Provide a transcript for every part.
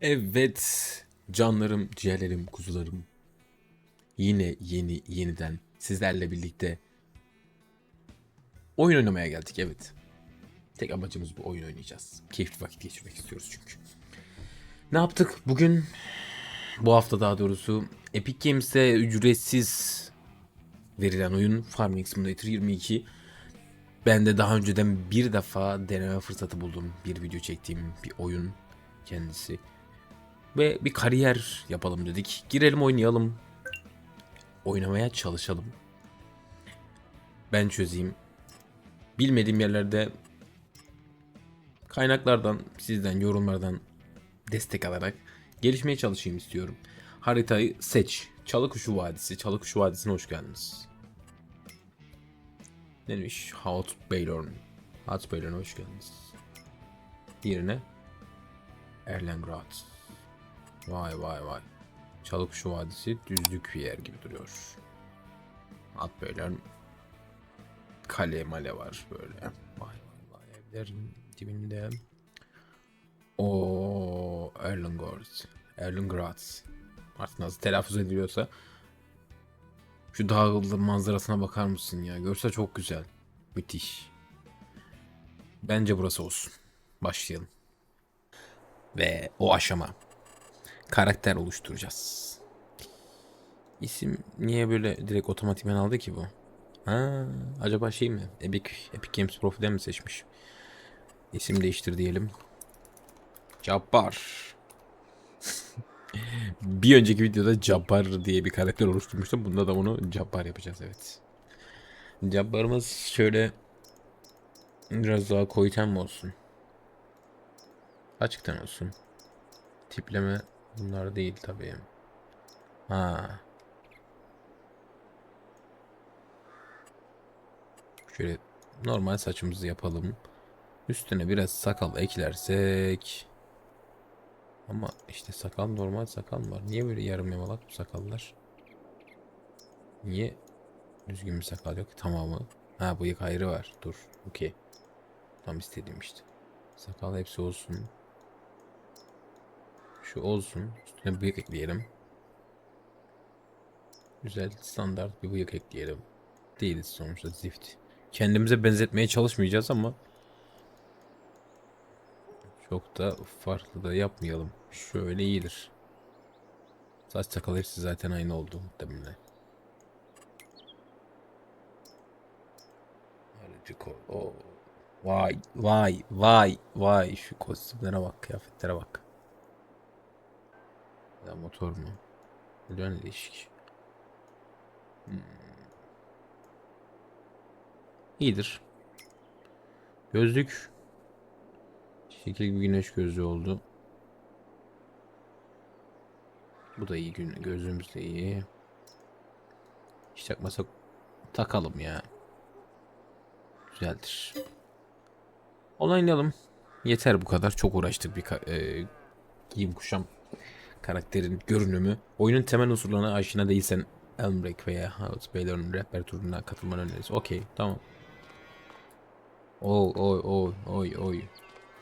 Evet canlarım, ciğerlerim, kuzularım. Yine yeni yeniden sizlerle birlikte oyun oynamaya geldik evet. Tek amacımız bu oyun oynayacağız. Keyifli vakit geçirmek istiyoruz çünkü. Ne yaptık bugün? Bu hafta daha doğrusu Epic Games'te ücretsiz verilen oyun Farming Simulator 22. Ben de daha önceden bir defa deneme fırsatı buldum. Bir video çektiğim bir oyun kendisi. Ve bir kariyer yapalım dedik. Girelim oynayalım. Oynamaya çalışalım. Ben çözeyim. Bilmediğim yerlerde kaynaklardan, sizden, yorumlardan destek alarak gelişmeye çalışayım istiyorum. Haritayı seç. Çalıkuşu Vadisi. Çalıkuşu Vadisi'ne hoş geldiniz. Neymiş? Hout Baylorn. Hout Baylorn'a hoş geldiniz. Diğerine Erlengrad. Vay vay vay. Çalıkuşu Vadisi düzlük bir yer gibi duruyor. At böyle kale male var böyle. Vay vay vay evlerin dibinde. O Erlengrad. Erlengrad. Artık nasıl telaffuz ediliyorsa. Şu dağlı manzarasına bakar mısın ya? Görse çok güzel. Müthiş. Bence burası olsun. Başlayalım. Ve o aşama. Karakter oluşturacağız. İsim niye böyle direkt otomatikman aldı ki bu? Ha, acaba şey mi? Epic, Epic Games profilden mi seçmiş? İsim değiştir diyelim. Cabbar. bir önceki videoda Cabbar diye bir karakter oluşturmuştum. Bunda da onu Cabbar yapacağız evet. Cabbarımız şöyle biraz daha koyten mi olsun? Açıktan olsun. Tipleme bunlar değil tabii. Ha. Şöyle normal saçımızı yapalım. Üstüne biraz sakal eklersek. Ama işte sakal normal sakal var. Niye böyle yarım yamalak bu sakallar? Niye düzgün bir sakal yok? Tamamı. Ha bıyık ayrı var. Dur. Okey. Tam istediğim işte. Sakal hepsi olsun. Şu olsun. Üstüne bıyık ekleyelim. Güzel standart bir bıyık ekleyelim. Değiliz sonuçta zift. Kendimize benzetmeye çalışmayacağız ama çok da farklı da yapmayalım. Şöyle iyidir. Saç sakal hepsi zaten aynı oldu muhtemelen. Aracı ko- Oo. Vay vay vay vay şu kostümlere bak kıyafetlere bak. Ya motor mu? Neden değişik? Hmm. İyidir. Gözlük. Şekil bir güneş gözlüğü oldu. Bu da iyi gün gözlüğümüz de iyi. Hiç takmasak takalım ya. Güzeldir. Onaylayalım. Yeter bu kadar. Çok uğraştık bir e, giyim kuşam karakterin görünümü. Oyunun temel unsurlarına aşina değilsen Elmrek veya House Baylor'un rehber turuna katılmanı öneririz. Okey tamam. Oy oy oy oy oy.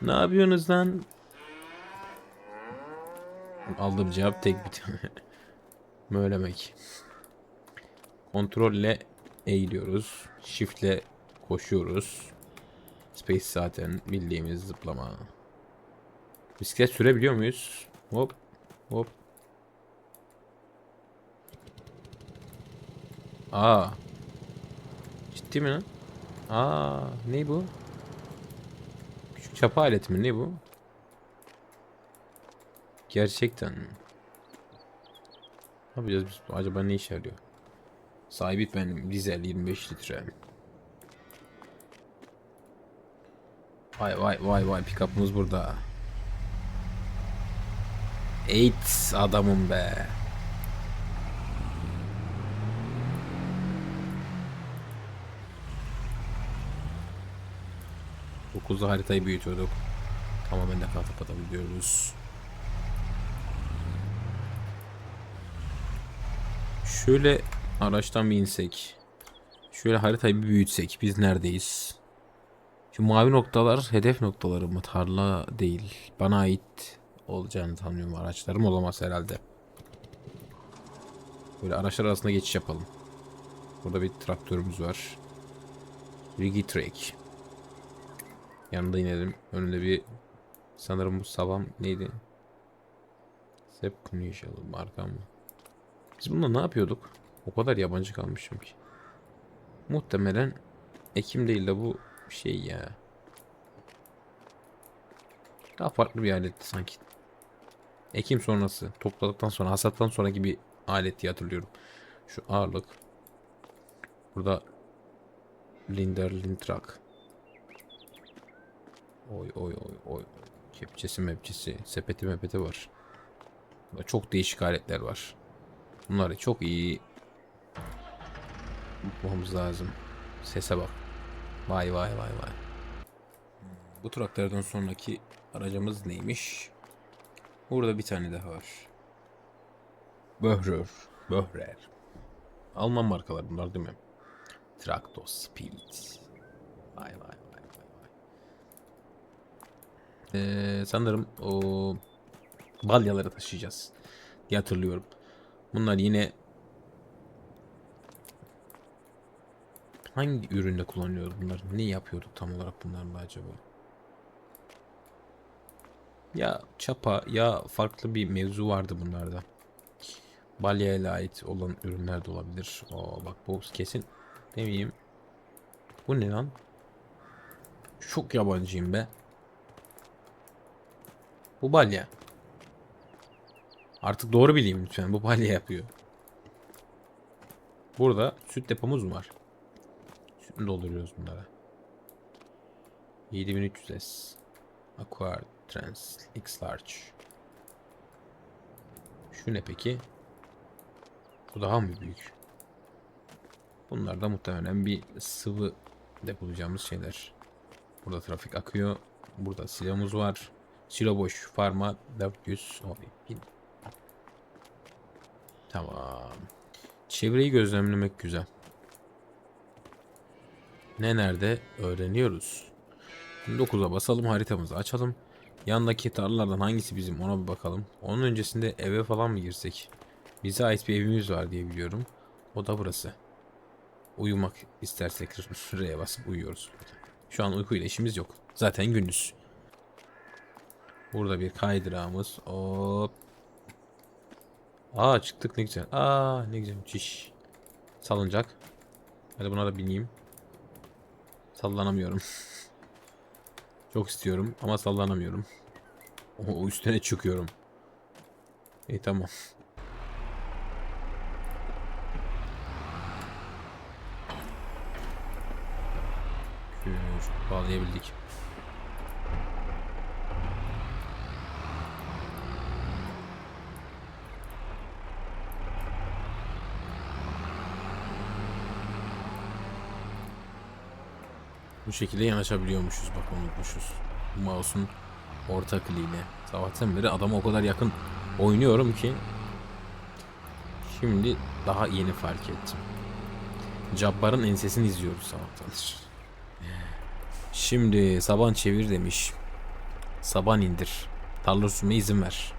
Ne yapıyorsunuz lan? Aldığım cevap tek bir tane. Mölemek. Kontrolle eğiliyoruz. Shift'le koşuyoruz. Space zaten bildiğimiz zıplama. Bisiklet sürebiliyor muyuz? Hop hop. Aa. Ciddi mi lan? Aa, ne bu? Küçük çapa aleti mi? Ne bu? Gerçekten mi? Ne yapacağız biz? Acaba ne işe yarıyor? Sahibi benim. Dizel 25 litre. Vay vay vay vay pick-up'ımız burada. Eight adamım be. Dokuzda haritayı büyütüyorduk. Tamamen de kapatabiliyoruz. Şöyle araçtan bir insek. Şöyle haritayı bir büyütsek. Biz neredeyiz? Şu mavi noktalar hedef noktaları mı? Tarla değil. Bana ait olacağını sanıyorum. Araçlarım olamaz herhalde. Böyle araçlar arasında geçiş yapalım. Burada bir traktörümüz var. Rigitrek. Yanında inelim. Önünde bir sanırım bu savam neydi? Sep Commercial marka mı? Biz bununla ne yapıyorduk? O kadar yabancı kalmışım ki. Muhtemelen Ekim değil de bu şey ya. Daha farklı bir aletti sanki. Ekim sonrası. Topladıktan sonra, hasattan sonraki bir alet diye hatırlıyorum. Şu ağırlık. Burada Linder Lintrak. Oy oy oy oy. Kepçesi mepçesi. Sepeti mepeti var. Burada çok değişik aletler var. Bunları çok iyi yapmamız lazım. Sese bak. Vay vay vay vay. Bu traktörden sonraki aracımız neymiş? Burada bir tane daha var. Böhrer. Böhrer. Alman markalar bunlar değil mi? Traktor Speed. Vay vay vay vay vay. Ee, sanırım o balyaları taşıyacağız diye hatırlıyorum. Bunlar yine hangi üründe kullanılıyor bunlar? Ne yapıyorduk tam olarak bunlarla acaba? Ya çapa ya farklı bir mevzu vardı bunlarda. Balya'ya ait olan ürünler de olabilir. Aa, bak bu kesin demeyeyim. Bu ne lan? Çok yabancıyım be. Bu balya. Artık doğru bileyim lütfen. Bu balya yapıyor. Burada süt depomuz mu var? Süt mü dolduruyoruz bunlara? 7300 S. Aqua Trans X Large. Şu ne peki? Bu daha mı büyük? Bunlar da muhtemelen bir sıvı depolayacağımız şeyler. Burada trafik akıyor. Burada silomuz var. Silo boş. Farma 400. Oy, bin. Tamam. Çevreyi gözlemlemek güzel. Ne nerede öğreniyoruz. 9'a basalım haritamızı açalım. Yandaki tarlalardan hangisi bizim ona bir bakalım. Onun öncesinde eve falan mı girsek? Bize ait bir evimiz var diye biliyorum. O da burası. Uyumak istersek şuraya basıp uyuyoruz. Şu an uykuyla işimiz yok. Zaten gündüz. Burada bir kaydırağımız. Hop. Aa çıktık ne güzel. Aa ne güzel müthiş. Salıncak. Hadi buna da bineyim. Sallanamıyorum. Çok istiyorum ama sallanamıyorum. O, üstüne çıkıyorum. İyi tamam. Bağlayabildik. Bu şekilde yanaşabiliyormuşuz bak unutmuşuz. Mouse'un orta kliğiyle. Sabahtan beri adama o kadar yakın oynuyorum ki şimdi daha yeni fark ettim. Cabbar'ın ensesini izliyoruz sabahtandır. Şimdi saban çevir demiş. Saban indir. Tarla sürme izin ver.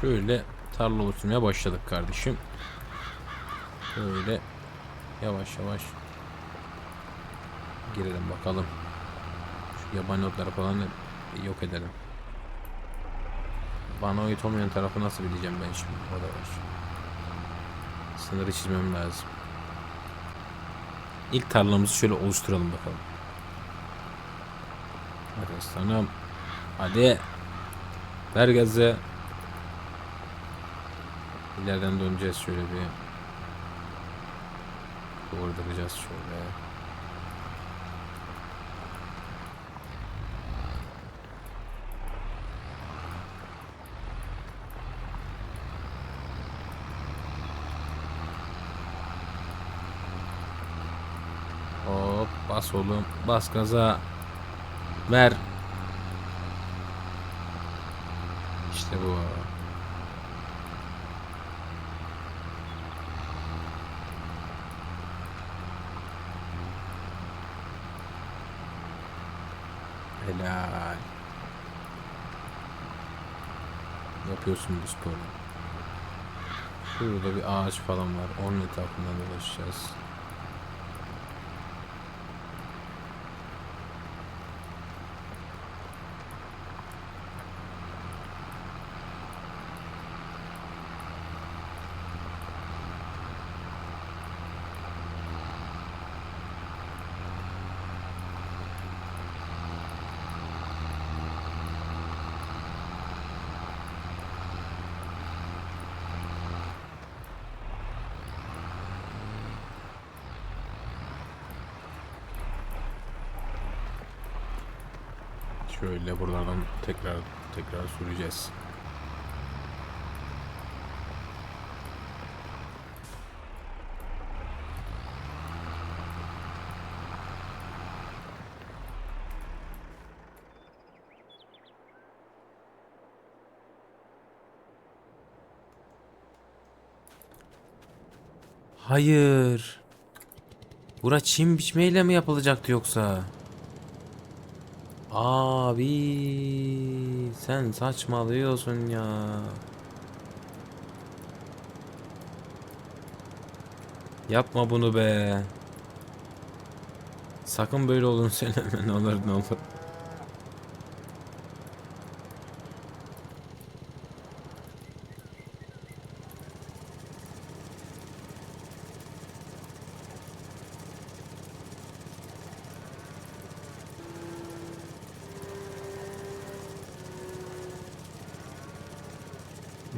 Şöyle tarla oluşturmaya başladık kardeşim. Böyle yavaş yavaş girelim bakalım. Şu yabani otları falan yok edelim. Bana ait olmayan tarafı nasıl bileceğim ben şimdi? O da var. Sınırı çizmem lazım. İlk tarlamızı şöyle oluşturalım bakalım. Hadi aslanım. Hadi. Ver gazı. İleriden döneceğiz şöyle bir. Kıvırdıracağız şöyle. Hop bas oğlum bas gaza ver İşte bu Helal. Yapıyorsun bu sporu Şurada bir ağaç falan var. Onun etrafından dolaşacağız Şöyle buralardan tekrar tekrar süreceğiz. Hayır. Bura çim biçmeyle mi yapılacaktı yoksa? Abi sen saçmalıyorsun ya. Yapma bunu be. Sakın böyle olduğunu söyleme ne olur ne olur.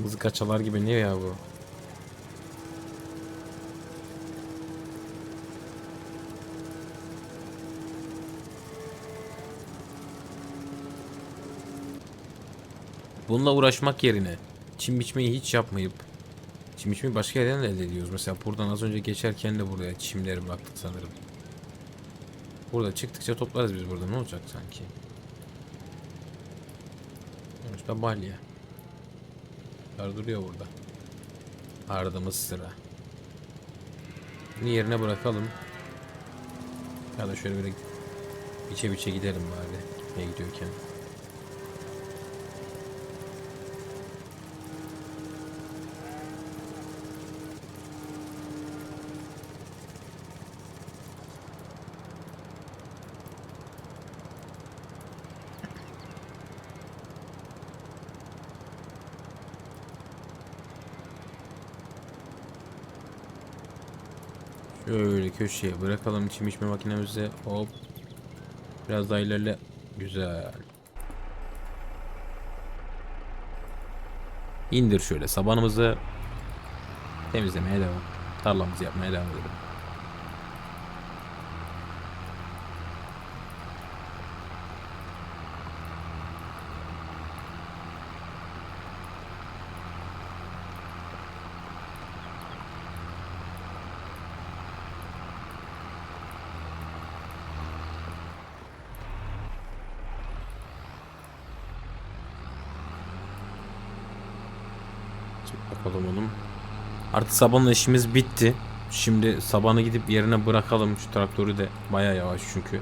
Mızıka çalar gibi ne ya bu? Bununla uğraşmak yerine çim biçmeyi hiç yapmayıp çim biçmeyi başka yerden de elde ediyoruz. Mesela buradan az önce geçerken de buraya çimleri bıraktık sanırım. Burada çıktıkça toplarız biz burada ne olacak sanki? Sonuçta balya. Kar duruyor burada. Aradığımız sıra. Bunu yerine bırakalım. Ya da şöyle bir biçe biçe gidelim bari. Gitmeye gidiyorken. Şöyle köşeye bırakalım çim içme makinemizi. Hop. Biraz daha ilerle. Güzel. İndir şöyle sabanımızı. Temizlemeye devam. Tarlamızı yapmaya devam edelim. Bakalım oğlum. Artık sabanla işimiz bitti. Şimdi sabanı gidip yerine bırakalım. Şu traktörü de baya yavaş çünkü.